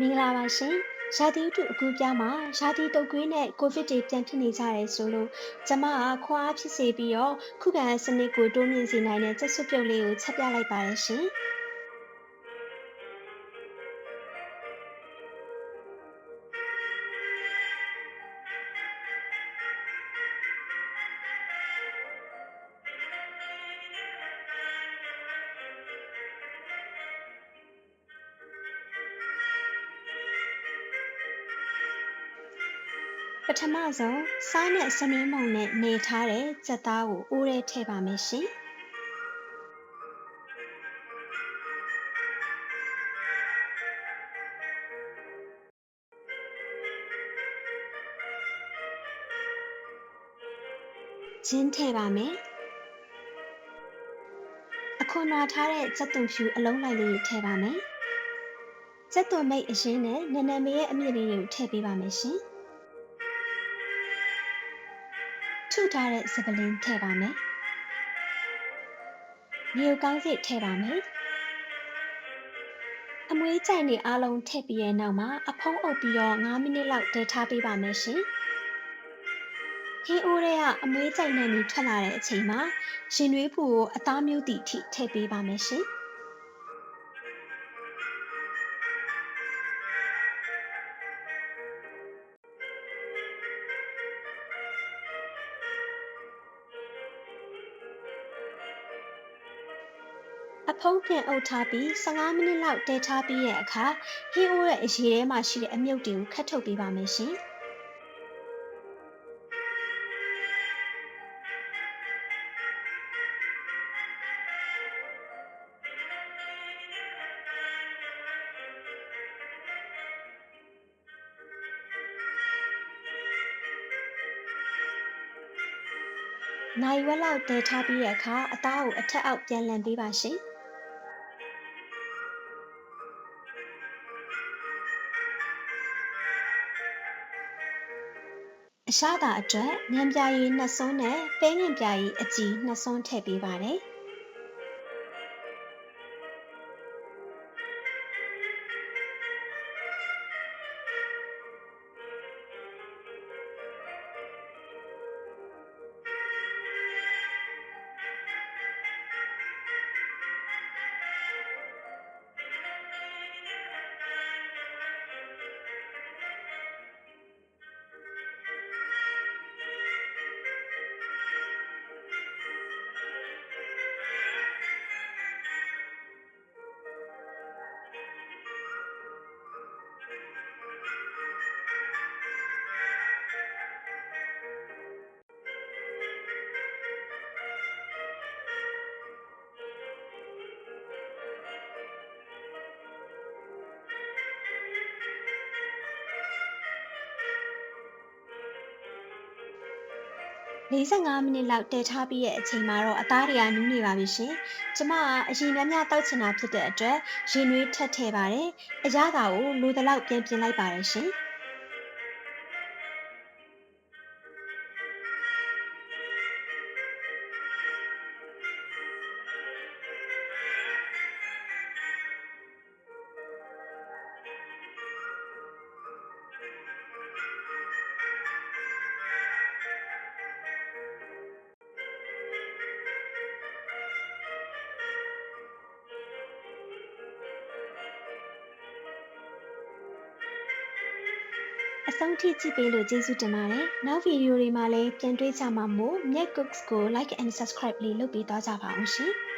မင်္ဂလာပါရှင်။ရာသီဥတုအကူးအပြောင်းမှာရာသီတုပ်ကွေးနဲ့ကိုဗစ်တွေပြန်ဖြစ်နေကြတယ်ဆိုလို့ကျမကခွန်အားဖြစ်စေပြီးတော့ခုခံစနစ်ကိုတိုးမြှင့်စေနိုင်တဲ့ချက်စွပ်ပြုတ်လေးကိုချက်ပြလိုက်ပါတယ်ရှင်။ ပထမဆုံးစားနဲ့စနင်းမုံနဲ့နေထားတဲ့ကြက်သားကိုအိုးထဲထည့်ပါမယ်ရှင်။ဂျင်းထည့်ပါမယ်။အခွန်နွာထားတဲ့ကြက်သွန်ဖြူအလုံးလိုက်လေးထည့်ပါမယ်။ကြက်သွန်မိတ်အရင်နဲ့နနမေရဲ့အမြင့်လေးတွေကိုထည့်ပေးပါမယ်ရှင်။ ထုထားတဲ့စပလင်းထည့်ပါမယ်။မြေကောင်းစစ်ထည့်ပါမယ်။အမွေးကြိုင်တွေအားလုံးထည့်ပြီးရဲ့နောက်မှာအဖုံးအုပ်ပြီးတော့9မိနစ်လောက်တည်ထားပေးပါမယ်ရှင်။ဟင်းအိုးတွေကအမွေးကြိုင်နဲ့နေထွက်လာတဲ့အချိန်မှာရှင်နွေးဖူကိုအသားမျိုးတီထိထည့်ပေးပါမယ်ရှင်။ အဖုံးပြန်အုပ်ထားပြီး15မိနစ်လောက်တည်ထားပြီးရဲ့အခါဟင်းအိုးရဲ့အရေထဲမှာရှိတဲ့အမြုပ်တွေကိုခတ်ထုတ်ပေးပါမယ်ရှင်။နိုင်ဝက်လောက်တည်ထားပြီးတဲ့အခါအသားကိုအထက်အောက်ပြန်လှန်ပေးပါရှင်။ အရသာအတွက်ညံပြာရည်နှစ်စွန်းနဲ့ပဲညံပြာရည်အကြီးနှစ်စွန်းထည့်ပေးပါတယ်။ 45မိနစ်လောက်တည်ထားပြီးရဲ့အချိန်မှာတော့အသားတွေကနူးနေပါပြီရှင်။ကျမကအရင်များများတောက်ချင်တာဖြစ်တဲ့အတွက်ရင်နွေးထက်ထည့်ပါတယ်။အရသာကိုလိုသလောက်ပြန်ပြင်လိုက်ပါတယ်ရှင်။ အဆုံးထိကြည့်ပေးလို့ကျေးဇူးတင်ပါတယ်။နောက်ဗီဒီယိုတွေမှာလည်းပြန်တွေ့ကြမှာမို့မြက် cooks ကို like and subscribe လေးလုပ်ပေးသွားကြပါအောင်ရှင်။